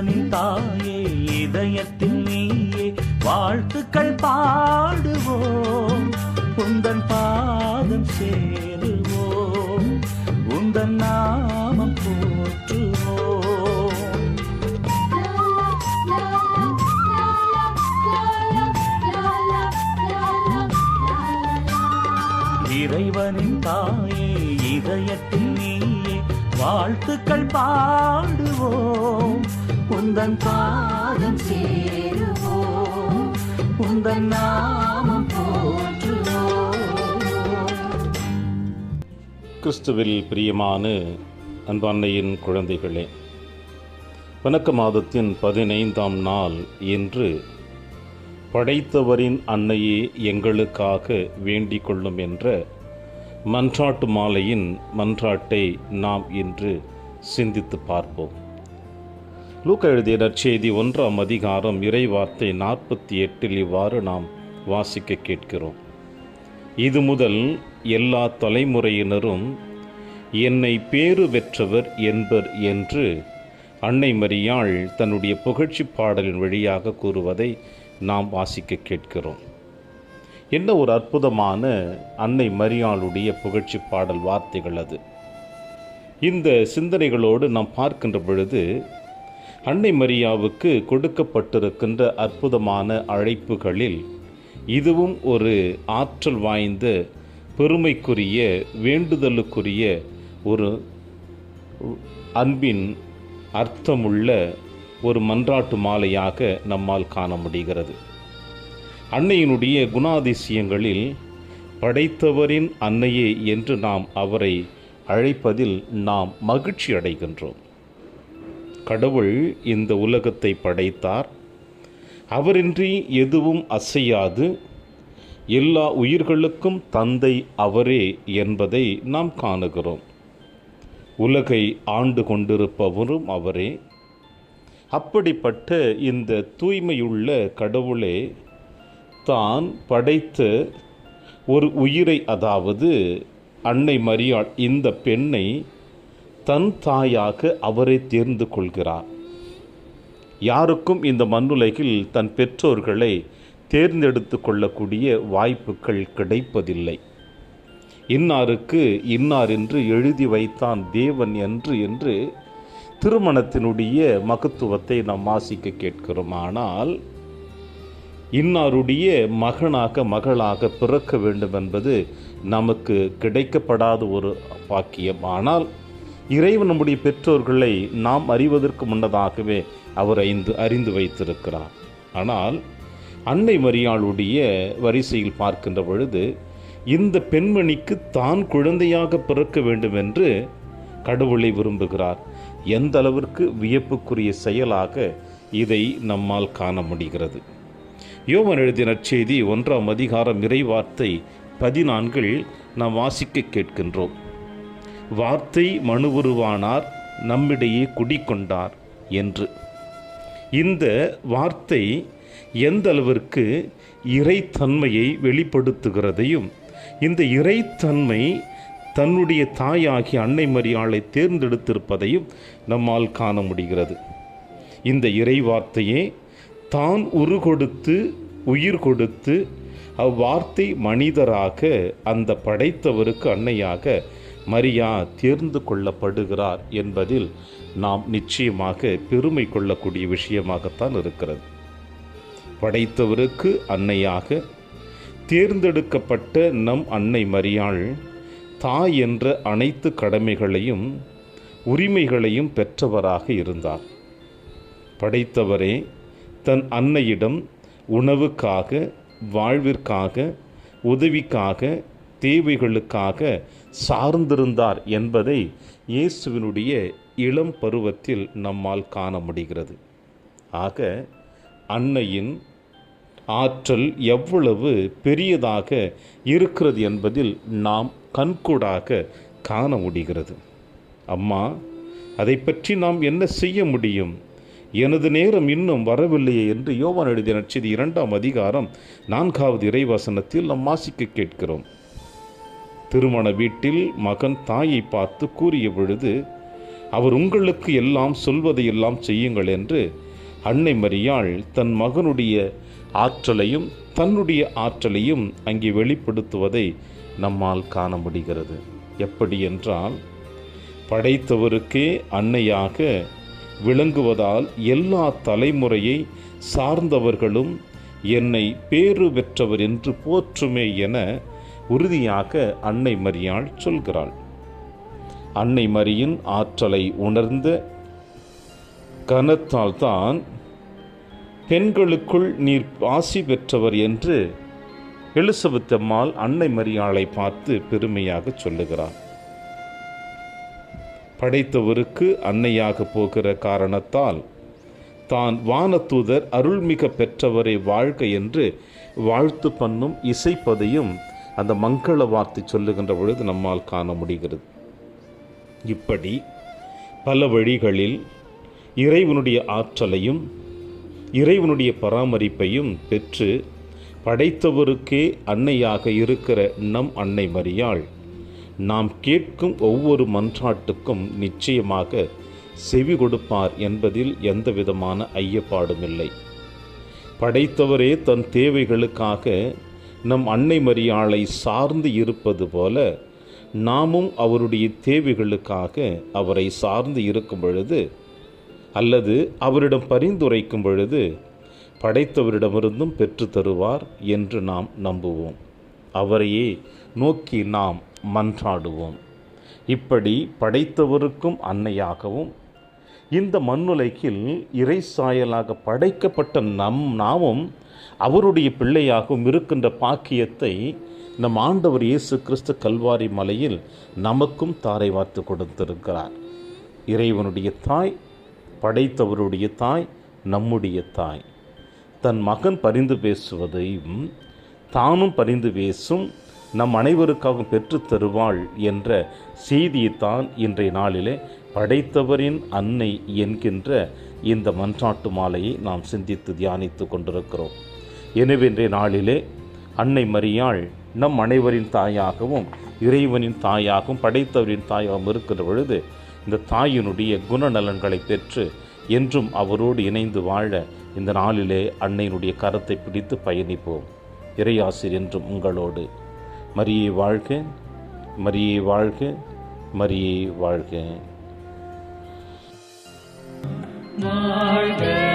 இறைவனின் தாயே இதயத்தில் நீயே வாழ்த்துக்கள் பாடுவோம். உந்தன் பாதம் சேருவோம். உந்தன் நாமம் போற்றுவோம். இறைவனின் தாயே இதயத்தில் நீயே வாழ்த்துக்கள் பாடுவோம். உந்தன் பாதம் சேருவோம். உந்தன் நாமம் போற்றுவோம். கிறிஸ்துவில் பிரியமான அன்பன்னையின் குழந்தைகளே வணக்க மாதத்தின் பதினைந்தாம் நாள் இன்று படைத்தவரின் அன்னையே எங்களுக்காக வேண்டிக் கொள்ளும் என்ற மன்றாட்டு மாலையின் மன்றாட்டை நாம் இன்று சிந்தித்து பார்ப்போம். லூக்க எழுதிய நற்செய்தி ஒன்றாம் அதிகாரம் இறைவார்த்தை நாற்பத்தி எட்டில் இவ்வாறு நாம் வாசிக்க கேட்கிறோம். இது முதல் எல்லா தலைமுறையினரும் என்னை பேறு பெற்றவர் என்பர் என்று அன்னை மரியாள் தன்னுடைய புகழ்ச்சி பாடலின் வழியாக கூறுவதை நாம் வாசிக்க கேட்கிறோம். என்ன ஒரு அற்புதமான அன்னை மரியாளுடைய புகழ்ச்சி பாடல் வார்த்தைகள் அது. இந்த சிந்தனைகளோடு நாம் பார்க்கின்ற பொழுது அன்னை மரியாவுக்கு கொடுக்கப்பட்டிருக்கின்ற அற்புதமான அழைப்புகளில் இதுவும் ஒரு ஆற்றல் வாய்ந்த பெருமைக்குரிய வேண்டுதலுக்குரிய ஒரு அன்பின் அர்த்தமுள்ள ஒரு மன்றாட்டு மாலையாக நம்மால் காண முடிகிறது. அன்னையினுடைய குணாதிசயங்களில் படைத்தவரின் அன்னையே என்று நாம் அவரை அழைப்பதில் நாம் மகிழ்ச்சி அடைகின்றோம் கடவுள் இந்த உலகத்தை படைத்தார். அவரின்றி எதுவும் அசையாது. எல்லா உயிர்களுக்கும் தந்தை அவரே என்பதை நாம் காணுகிறோம். உலகை ஆண்டு கொண்டிருப்பவரும் அவரே. அப்படிப்பட்ட இந்த தூய்மையுள்ள கடவுளே தான் படைத்த ஒரு உயிரை அதாவது அன்னை மரியாள் இந்த பெண்ணை தன் தாயாக அவரை தேர்ந்து கொள்கிறார். யாருக்கும் இந்த மண்ணுலகில் தன் பெற்றோர்களை தேர்ந்தெடுத்து கொள்ளக்கூடிய வாய்ப்புகள் கிடைப்பதில்லை. இன்னாருக்கு இன்னார் என்று எழுதி வைத்தான் தேவன் என்று என்று திருமணத்தினுடைய மகத்துவத்தை நாம் வாசிக்க கேட்கிறோம். ஆனால் இன்னாருடைய மகனாக மகளாக பிறக்க வேண்டும் என்பது நமக்கு கிடைக்கப்படாத ஒரு பாக்கியம். ஆனால் இறைவன் நம்முடைய பெற்றோர்களை நாம் அறிவதற்கு முன்னதாகவே அவர் ஐந்து அறிந்து வைத்திருக்கிறார். ஆனால் அன்னை மரியாளுடைய வரிசையில் பார்க்கின்ற பொழுது இந்த பெண்மணிக்கு தான் குழந்தையாக பிறக்க வேண்டும் என்று கடவுளை விரும்புகிறார். எந்த அளவிற்கு வியப்புக்குரிய செயலாக இதை நம்மால் காண முடிகிறது. யோவன் எழுதிய நற்செய்தி ஒன்றாம் அதிகாரம் இறைவார்த்தை பதினான்கில் நாம் வாசிக்க கேட்கின்றோம். வார்த்தை மனுவுருவானார் நம்மிடையே குடிக்கொண்டார் என்று. இந்த வார்த்தை எந்த அளவிற்கு இறைத்தன்மையை வெளிப்படுத்துகிறதையும் இந்த இறைத்தன்மை தன்னுடைய தாயாகி அன்னை மரியாளை தேர்ந்தெடுத்திருப்பதையும் நம்மால் காண முடிகிறது. இந்த இறை வார்த்தையே தான் உரு கொடுத்து உயிர் கொடுத்து அவ்வார்த்தை மனிதராக அந்த படைத்தவருக்கு அன்னையாக மரியா தேர்ந்து கொள்ளப்படுகிறார் என்பதில் நாம் நிச்சயமாக பெருமை கொள்ளக்கூடிய விஷயமாகத்தான் இருக்கிறது. படைத்தவருக்கு அன்னையாக தேர்ந்தெடுக்கப்பட்ட நம் அன்னை மரியாள் தாய் என்ற அனைத்து கடமைகளையும் உரிமைகளையும் பெற்றவராக இருந்தார். படைத்தவரே தன் அன்னையிடம் உணவுக்காக வாழ்விற்காக உதவிக்காக தேவைகளுக்காக சார்ந்திருந்தார் என்பதை இயேசுவினுடைய இளம் பருவத்தில் நம்மால் காண முடிகிறது. ஆக அன்னையின் ஆற்றல் எவ்வளவு பெரியதாக இருக்கிறது என்பதில் நாம் கண்கூடாக காண முடிகிறது. அம்மா அதை பற்றி நாம் என்ன செய்ய முடியும்? எனது நேரம் இன்னும் வரவில்லையே என்று யோவான் எழுதிய நட்சதி இரண்டாம் அதிகாரம் நான்காவது இறைவசனத்தில் நாம் வாசிக்க கேட்கிறோம். திருமண வீட்டில் மகன் தாயை பார்த்து கூறிய பொழுது அவர் உங்களுக்கு எல்லாம் சொல்வதையெல்லாம் செய்யுங்கள் என்று அன்னை மரியாள் தன் மகனுடைய ஆற்றலையும் தன்னுடைய ஆற்றலையும் அங்கே வெளிப்படுத்துவதை நம்மால் காண முடிகிறது. எப்படி என்றால் படைத்தவருக்கே அன்னையாக விளங்குவதால் எல்லா தலைமுறையை சார்ந்தவர்களும் என்னை பேறு பெற்றவர் என்று போற்றுமே என உறுதியாக அன்னை மரியாள் சொல்கிறாள். அன்னை மரியின் ஆற்றலை உணர்ந்த கனத்தால் தான் பெண்களுக்குள் நீர் ஆசி பெற்றவர் என்று எலிசபெத் அம்மாள் அன்னை மரியாளை பார்த்து பெருமையாக சொல்லுகிறார் படைத்தவருக்கு அன்னையாக போகிற காரணத்தால் தான் வானதூதர் அருள்மிக பெற்றவரை வாழ்க என்று வாழ்த்து பண்ணும் இசைப்பதையும் அந்த மங்கள வார்த்தை சொல்லுகின்ற பொழுது நம்மால் காண முடிகிறது. இப்படி பல வழிகளில் இறைவனுடைய ஆற்றலையும் இறைவனுடைய பராமரிப்பையும் பெற்று படைத்தவருக்கே அன்னையாக இருக்கிற நம் அன்னை மரியாள் நாம் கேட்கும் ஒவ்வொரு மன்றாட்டுக்கும் நிச்சயமாக செவி கொடுப்பார் என்பதில் எந்தவிதமான ஐயப்பாடுமில்லை படைத்தவரே தன் தேவைகளுக்காக நம் அன்னை மரியாளை சார்ந்து இருப்பது போல நாமும் அவருடைய தேவைகளுக்காக அவரை சார்ந்து இருக்கும் பொழுது அல்லது அவரிடம் பரிந்துரைக்கும் பொழுது படைத்தவரிடமிருந்தும் பெற்று தருவார் என்று நாம் நம்புவோம். அவரையே நோக்கி நாம் மன்றாடுவோம். இப்படி படைத்தவருக்கும் அன்னையாகவும் இந்த மண்ணுலகில் இறை சாயலாக படைக்கப்பட்ட நம் நாமும் அவருடைய பிள்ளையாகவும் இருக்கின்ற பாக்கியத்தை நம் ஆண்டவர் இயேசு கிறிஸ்து கல்வாரி மலையில் நமக்கும் தாரை வார்த்து கொடுத்திருக்கிறார். இறைவனுடைய தாய் படைத்தவருடைய தாய் நம்முடைய தாய். தன் மகன் பரிந்து பேசுவதையும் தானும் பரிந்து பேசும் நம் அனைவருக்காகவும் பெற்றுத் தருவாள் என்ற செய்தியைத்தான் இன்றைய நாளிலே படைத்தவரின் அன்னை என்கின்ற இந்த மன்றாட்டு மாலையை நாம் சிந்தித்து தியானித்து கொண்டிருக்கிறோம். எனவே இன்றைய நாளிலே அன்னை மரியாள் நம் அனைவரின் தாயாகவும் இறைவனின் தாயாகவும் படைத்தவரின் தாயாகவும் இருக்கிற பொழுது இந்த தாயினுடைய குணநலன்களை பெற்று என்றும் அவரோடு இணைந்து வாழ இந்த நாளிலே அன்னையினுடைய கரத்தை பிடித்து பயணிப்போம். இறையாசிர் என்றும் உங்களோடு மரியை வாழ்க மரியை வாழ்க மரியை வாழ்க. வாழ்க.